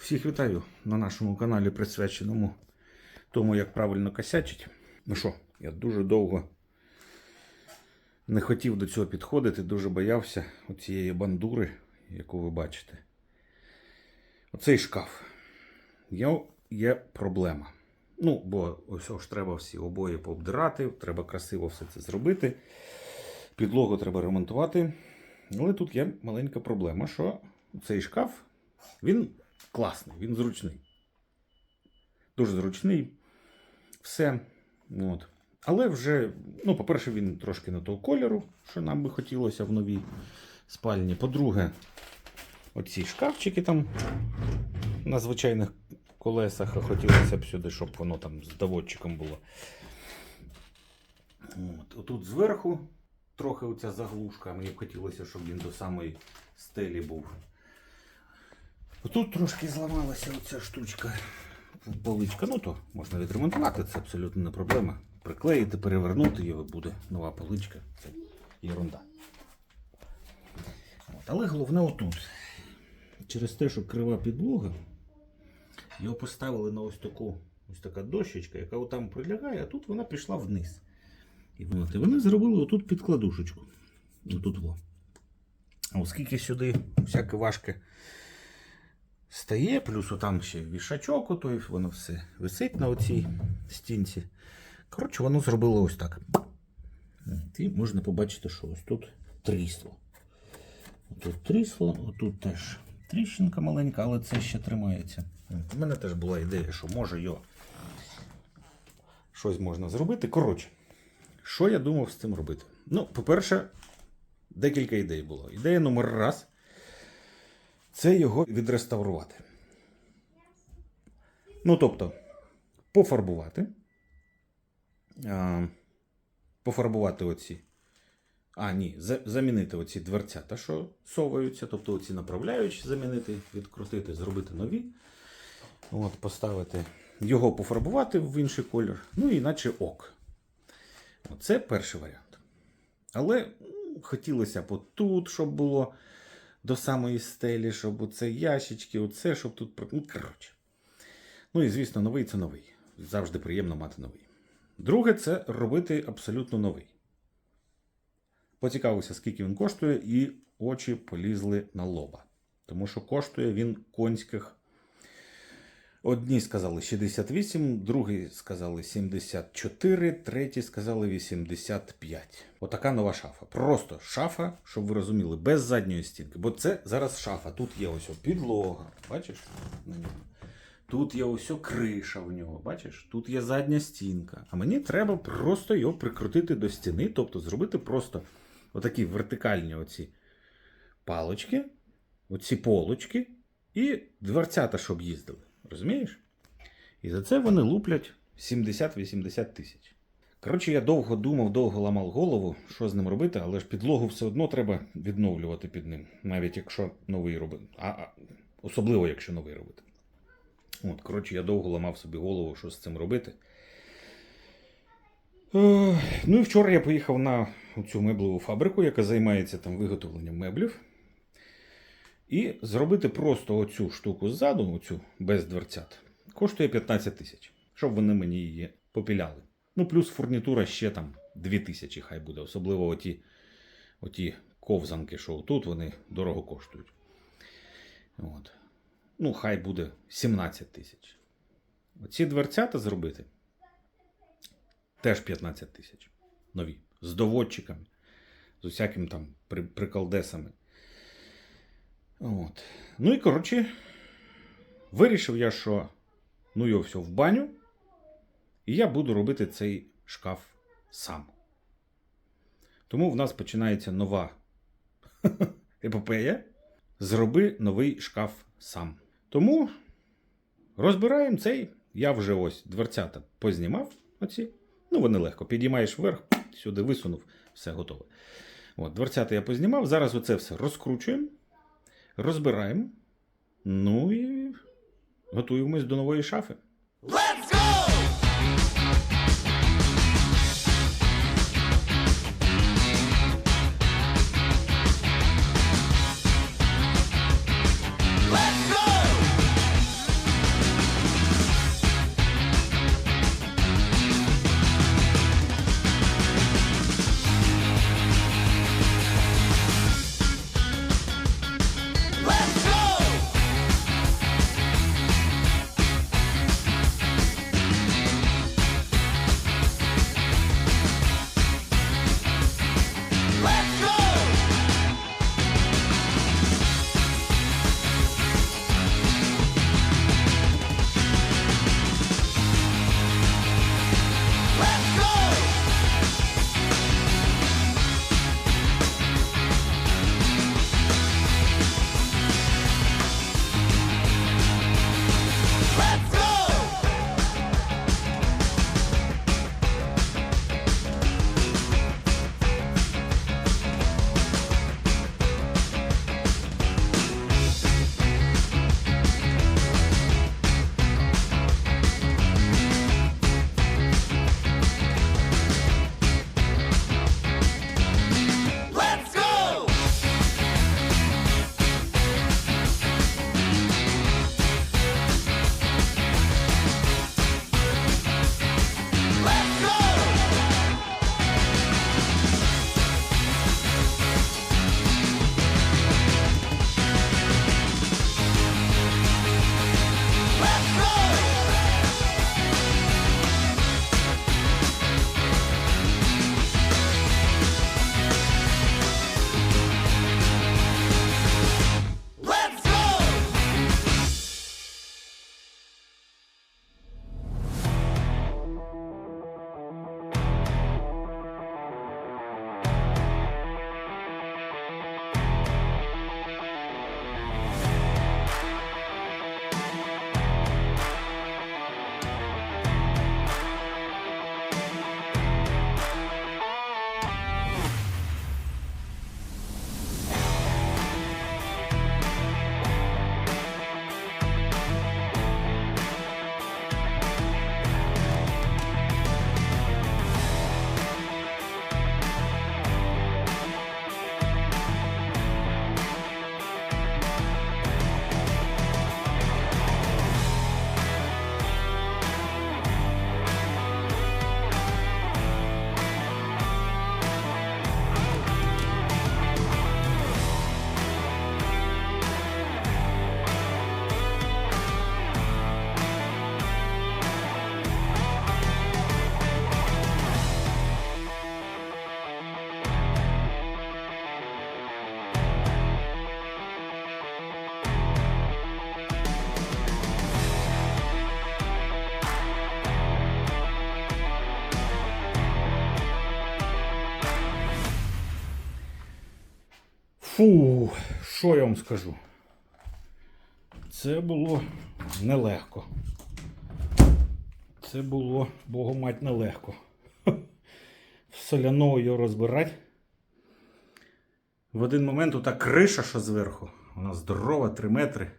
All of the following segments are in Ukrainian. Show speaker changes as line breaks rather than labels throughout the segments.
Всіх вітаю на нашому каналі, присвяченому тому, як правильно косячить. Ну що, я дуже довго не хотів до цього підходити, дуже боявся оцієї бандури, яку ви бачите. Оцей шкаф. Є, є проблема. Ну, бо ось ж треба всі обої пообдирати, треба красиво все це зробити. Підлогу треба ремонтувати. Але тут є маленька проблема, що цей шкаф він класний, він зручний. Дуже зручний. Все. От. Але вже, ну, по-перше, він трошки не того кольору, що нам би хотілося в новій спальні. По-друге, оці шкафчики там на звичайних колесах, а хотілося б сюди, щоб воно там з доводчиком було. От. Отут зверху трохи оця заглушка. Мені б хотілося, щоб він до самої стелі був. Тут трошки зламалася оця штучка. Поличка. Ну то можна відремонтувати, це абсолютно не проблема. Приклеїти, перевернути його буде нова поличка. Це ерунда. От. Але головне отут. Через те, що крива підлога, його поставили на ось таку ось така дощечка, яка отам прилягає, а тут вона пішла вниз. І от, вони зробили отут підкладушечку. Отут во. А оскільки сюди всяке важке стає, плюс отам ще вішачок, отой, воно все висить на оцій стінці. Коротше, воно зробило ось так. І можна побачити, що ось тут трісло. Тут трісло, отут теж тріщинка маленька, але це ще тримається. У мене теж була ідея, що може його щось можна зробити. Коротше, що я думав з цим робити? Ну, по-перше, декілька ідей було. Ідея номер раз це його відреставрувати. Ну, тобто, пофарбувати. А, пофарбувати оці. А, ні, за- замінити оці дверцята, що соваються, тобто оці направляючі замінити, відкрутити, зробити нові. От, поставити. Його пофарбувати в інший колір. Ну, іначе ок. Це перший варіант. Але хотілося б отут, щоб було до самої стелі, щоб оце ящички, оце, щоб тут. Ну, коротше. Ну і звісно, новий це новий. Завжди приємно мати новий. Друге, це робити абсолютно новий. Поцікавився, скільки він коштує, і очі полізли на лоба. Тому що коштує він конських. Одні сказали 68, другі сказали 74, треті сказали 85. Отака нова шафа. Просто шафа, щоб ви розуміли, без задньої стінки. Бо це зараз шафа. Тут є ось підлога. Бачиш? Тут є ось криша в нього, бачиш? Тут є задня стінка. А мені треба просто його прикрутити до стіни, тобто зробити просто отакі вертикальні оці палочки, оці полочки і дверцята, щоб їздили. Розумієш? І за це вони луплять 70-80 тисяч. Коротше, я довго думав, довго ламав голову, що з ним робити, але ж підлогу все одно треба відновлювати під ним, навіть якщо новий робити. А, а, особливо, якщо новий робити. От, коротше, я довго ламав собі голову, що з цим робити. Е, ну і вчора я поїхав на цю меблеву фабрику, яка займається там виготовленням меблів. І зробити просто оцю штуку ззаду, оцю без дверцят, коштує 15 тисяч, щоб вони мені її попіляли. Ну, плюс фурнітура ще там 2 тисячі, хай буде. Особливо оті, оті ковзанки, що тут вони дорого коштують. От. Ну, хай буде 17 тисяч. Оці дверцята зробити теж 15 тисяч. Нові. З доводчиками, з усяким там при- приколдесами. От. Ну і коротше, вирішив я, що ну його все в баню, і я буду робити цей шкаф сам. Тому в нас починається нова епопея. Зроби новий шкаф сам. Тому розбираємо цей. Я вже ось дверцята познімав. Оці. Ну, вони легко. Підіймаєш вверх, сюди висунув, все готове. От, дверцята я познімав. Зараз оце все розкручуємо розбираємо. Ну і готуємось до нової шафи. Фу, що я вам скажу? Це було нелегко. Це було, богомать, нелегко. Соляного його розбирати. В один момент ота криша, що зверху, вона здорова, 3 метри.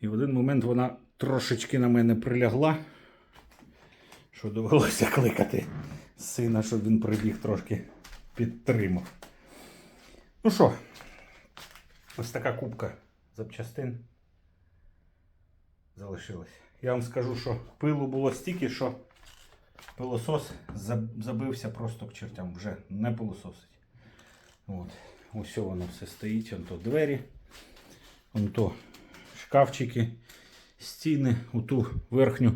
І в один момент вона трошечки на мене прилягла, що довелося кликати сина, щоб він прибіг трошки підтримав. Ну що, ось така кубка запчастин залишилась. Я вам скажу, що пилу було стільки, що пилосос забився просто к чертям, вже не пилососить. От. Ось воно все стоїть, он то двері, он то шкафчики, стіни, оту верхню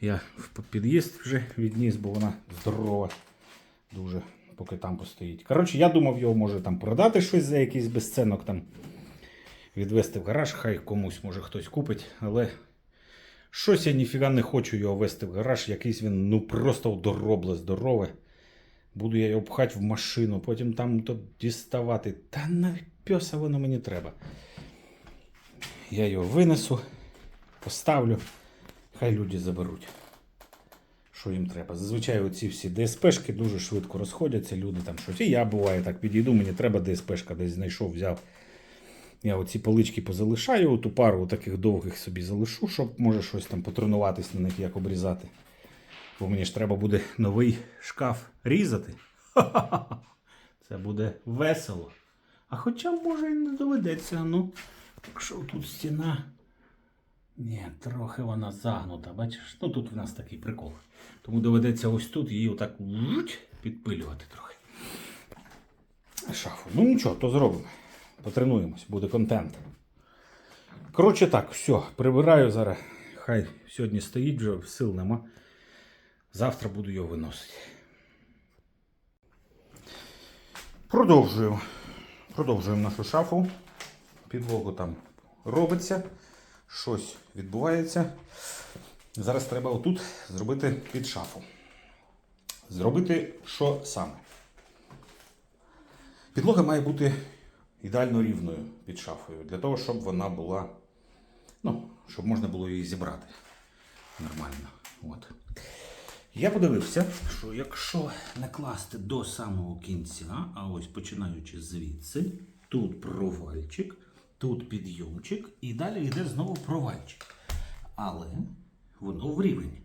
я в під'їзд вже відніс, бо вона здорова. Дуже, поки там постоїть. Коротше, я думав, його може там продати щось за якийсь безценок там. Відвести в гараж, хай комусь може хтось купить, але щось я ніфіга не хочу його вести в гараж. Якийсь він ну просто доробле, здорове. Буду я його пхати в машину, потім там то діставати. Та на пьоса воно мені треба. Я його винесу, поставлю, хай люди заберуть. Що їм треба. Зазвичай оці всі ДСПшки дуже швидко розходяться, люди там щось. І я буває так підійду, мені треба ДСПшка, десь знайшов, взяв. Я оці полички позалишаю, ту пару таких довгих собі залишу, щоб може щось там потренуватись на них, як обрізати. Бо мені ж треба буде новий шкаф різати. Ха-ха-ха. Це буде весело. А хоча, може, і не доведеться. Ну, якщо тут стіна. Ні, трохи вона загнута, бачиш? Ну тут в нас такий прикол. Тому доведеться ось тут її отак підпилювати трохи. Шафу. Ну нічого, то зробимо. Потренуємось, буде контент. Коротше так, все, прибираю зараз. Хай сьогодні стоїть вже, сил нема. Завтра буду його виносити. Продовжуємо. Продовжуємо нашу шафу. Підлогу там робиться. Щось відбувається. Зараз треба отут зробити під шафу. Зробити що саме? Підлога має бути ідеально рівною під шафою, для того, щоб вона була, ну, щоб можна було її зібрати нормально. От. Я подивився, що якщо накласти до самого кінця, а ось починаючи звідси, тут провальчик, тут підйомчик, і далі йде знову провальчик. Але воно в рівень.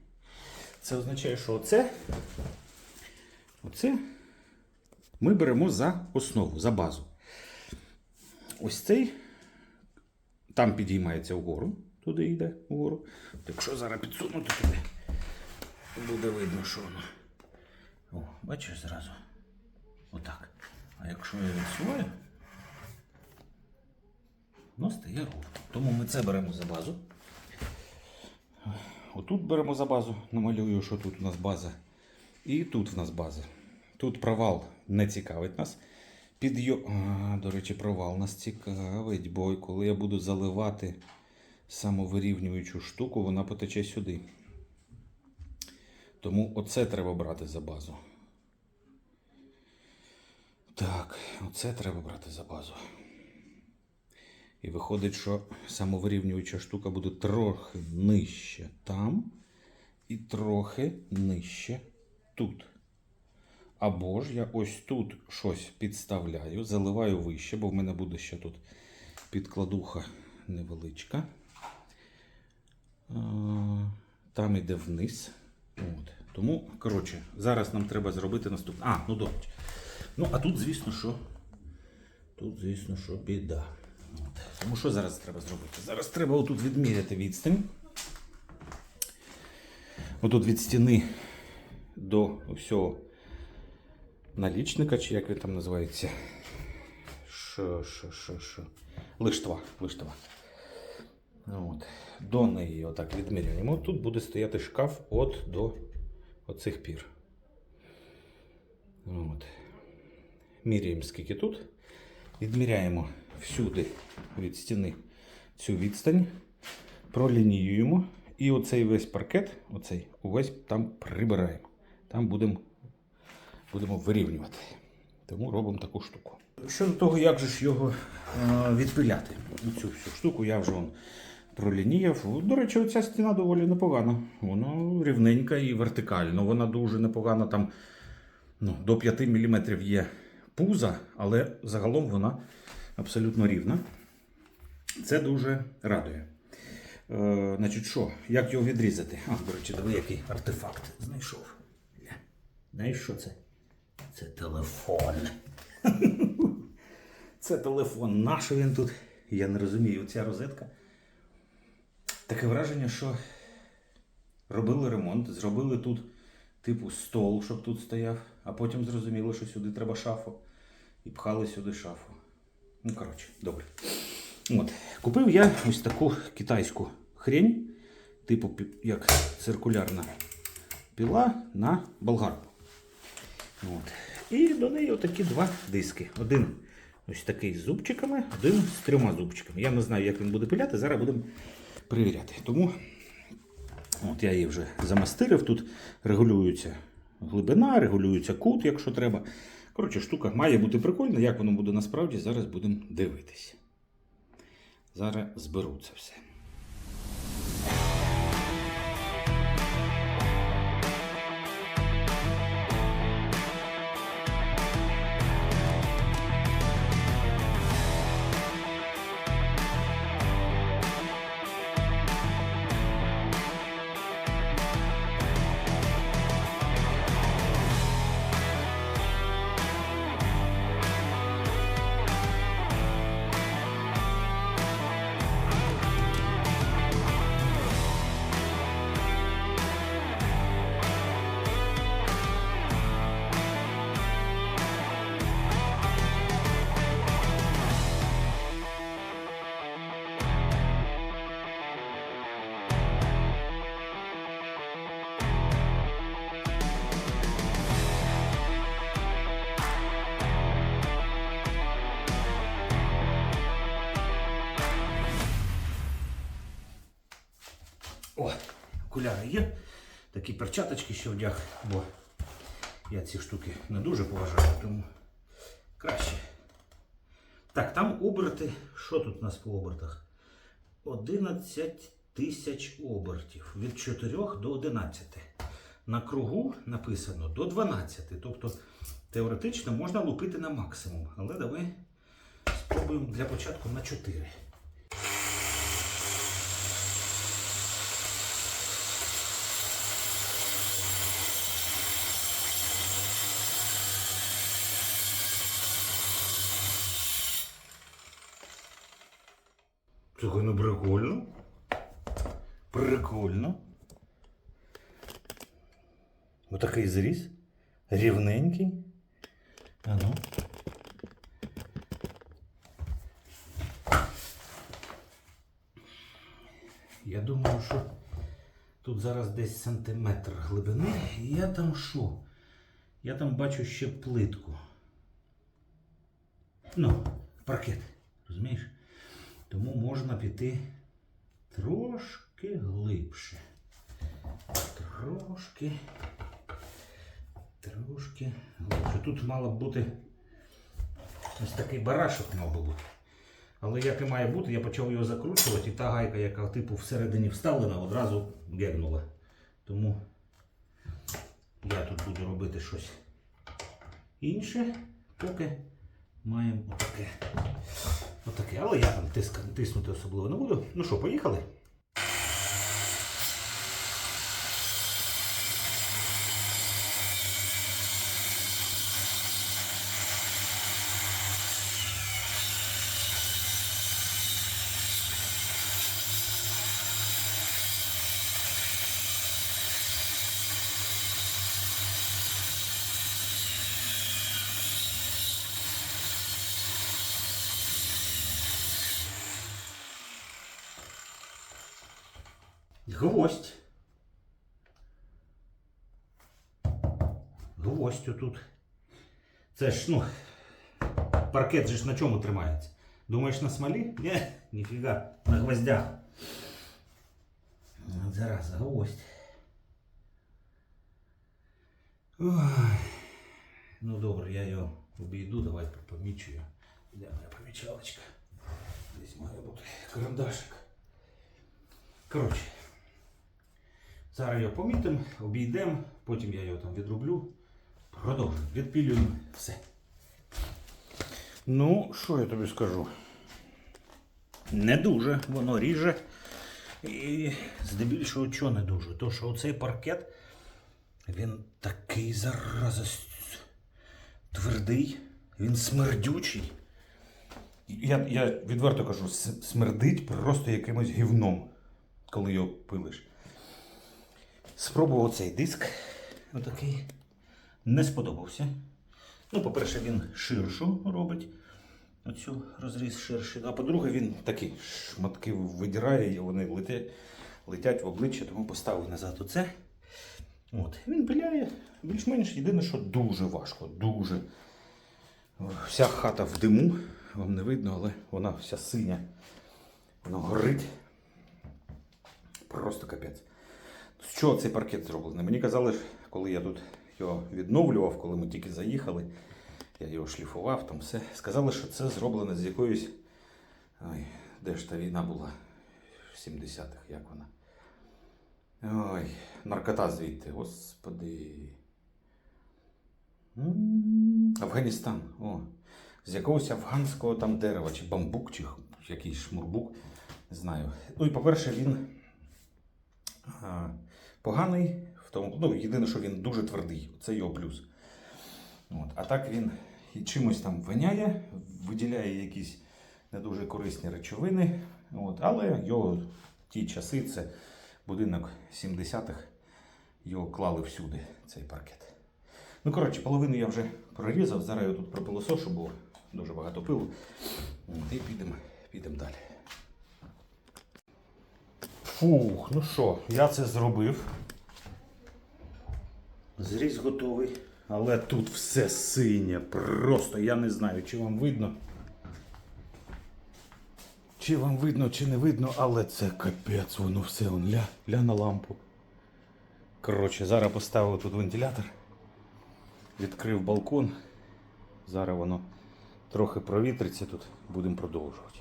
Це означає, що оце, оце ми беремо за основу, за базу. Ось цей там підіймається вгору, туди йде вгору. Якщо зараз підсунути туди, буде видно, що воно. О, бачиш зразу. Отак. А якщо я відсуваю, воно стає ровно. Тому ми це беремо за базу. Отут беремо за базу, намалюю, що тут у нас база. І тут в нас база. Тут провал не цікавить нас. Підйо... А, до речі, провал нас цікавить, бо коли я буду заливати самовирівнюючу штуку, вона потече сюди. Тому оце треба брати за базу. Так, оце треба брати за базу. І виходить, що самовирівнююча штука буде трохи нижче там і трохи нижче тут. Або ж я ось тут щось підставляю, заливаю вище, бо в мене буде ще тут підкладуха невеличка. Там іде вниз. От. Тому, коротше, зараз нам треба зробити наступне. А, ну добре. Ну, а тут, звісно, що. Тут, звісно, що біда. Тому що зараз треба зробити? Зараз треба отут відміряти відстань. Отут від стіни до всього налічника, чи як він там називається. Що, що, що, що. Лиштва. Лиштва. От. До неї отак відміряємо. Тут буде стояти шкаф от до оцих пір. От. Міряємо скільки тут. Відміряємо всюди від стіни цю відстань. Пролініюємо. І оцей весь паркет, оцей увесь там прибираємо. Там будемо будемо вирівнювати. Тому робимо таку штуку. щодо того, як же ж його е, відпиляти. Цю всю штуку я вже вон пролініяв. До речі, оця стіна доволі непогана. Вона рівненька і вертикальна. Вона дуже непогана. Там ну, до 5 мм є пуза, але загалом вона абсолютно рівна. Це дуже радує. Е, значить, що? Як його відрізати? А, до речі, диви, який артефакт знайшов. Знаєш, що це? Це телефон. Це телефон. Нащо він тут? Я не розумію. Ця розетка. Таке враження, що робили ремонт, зробили тут, типу, стол, щоб тут стояв, а потім зрозуміло, що сюди треба шафу. І пхали сюди шафу. Ну, коротше, добре. От. Купив я ось таку китайську хрень, типу як циркулярна піла на болгарку. От. І до неї отакі два диски. Один ось такий з зубчиками, один з трьома зубчиками. Я не знаю, як він буде пиляти, зараз будемо перевіряти. Тому от я її вже замастирив. Тут регулюється глибина, регулюється кут, якщо треба. Коротше, штука має бути прикольна. Як воно буде насправді, зараз будемо дивитися. Зараз зберу це все. Такі перчаточки ще вдяг, бо я ці штуки не дуже поважаю, тому краще. Так, там оберти. Що тут у нас по обертах? 11 тисяч обертів. Від 4 до 11. На кругу написано до 12. Тобто теоретично можна лупити на максимум. Але давай спробуємо для початку на 4. Слухай, ну прикольно. Прикольно. Отакий зріз. Рівненький. А ну. Я думаю, що тут зараз десь сантиметр глибини. Я там що? Я там бачу ще плитку. Ну, паркет. Розумієш? Тому можна піти трошки глибше. Трошки. Трошки глибше. Тут мало б бути ось такий барашок мав би бути. Але як і має бути, я почав його закручувати, і та гайка, яка типу всередині вставлена, одразу гегнула. Тому я тут буду робити щось інше, поки маємо отаке. Отаке, але я там тиснути особливо не буду. Ну що, поїхали? Гвоздь. Гвоздь тут. Це ж, ну, паркет же ж на чому тримається? Думаєш на смолі? Ні, ніфіга, на гвоздях. От Зараза, гвоздь. Ой. Ну добре, я його обійду, давай помічу його. Де моя помічалочка? Десь має бути карандашик. Коротше. Зараз його помітимо, обійдемо, потім я його там відроблю. Продовжуємо. Відпілюємо все. Ну, що я тобі скажу? Не дуже, воно ріже. І здебільшого чого не дуже. То, що оцей паркет, він такий зараза твердий, він смердючий. Я, я відверто кажу, смердить просто якимось гівном, коли його пилиш. Спробував цей диск. Отакий. Не сподобався. Ну, по-перше, він ширшу робить. Оцю розріз ширший. А по-друге, він такі шматки видирає, і вони летять, летять в обличчя, тому поставив назад оце. От. Він пиляє більш-менш єдине, що дуже важко, дуже. Вся хата в диму, вам не видно, але вона вся синя. Вона горить. Просто капець. З чого цей паркет зроблений? Мені казали, коли я тут його відновлював, коли ми тільки заїхали, я його шліфував, там все. Сказали, що це зроблено з якоюсь. Ой, де ж та війна була в 70-х, як вона? Ой, наркота звідти, господи. Афганістан. О. З якогось афганського там дерева, чи бамбук, чи якийсь шмурбук. Не знаю. Ну і по-перше, він поганий в тому. Ну, єдине, що він дуже твердий. Це його плюс. От. А так він і чимось там воняє, виділяє якісь не дуже корисні речовини. От. Але його в ті часи, це будинок 70-х, його клали всюди, цей паркет. Ну, коротше, половину я вже прорізав, зараз я тут пропилосошу, бо дуже багато пилу. І підемо підемо далі. Фух, ну що, я це зробив. Зріз готовий. Але тут все синє. Просто я не знаю, чи вам видно. Чи вам видно, чи не видно, але це капець, воно все он, ля, ля на лампу. Коротше, зараз поставив тут вентилятор, відкрив балкон. Зараз воно трохи провітриться тут, будемо продовжувати.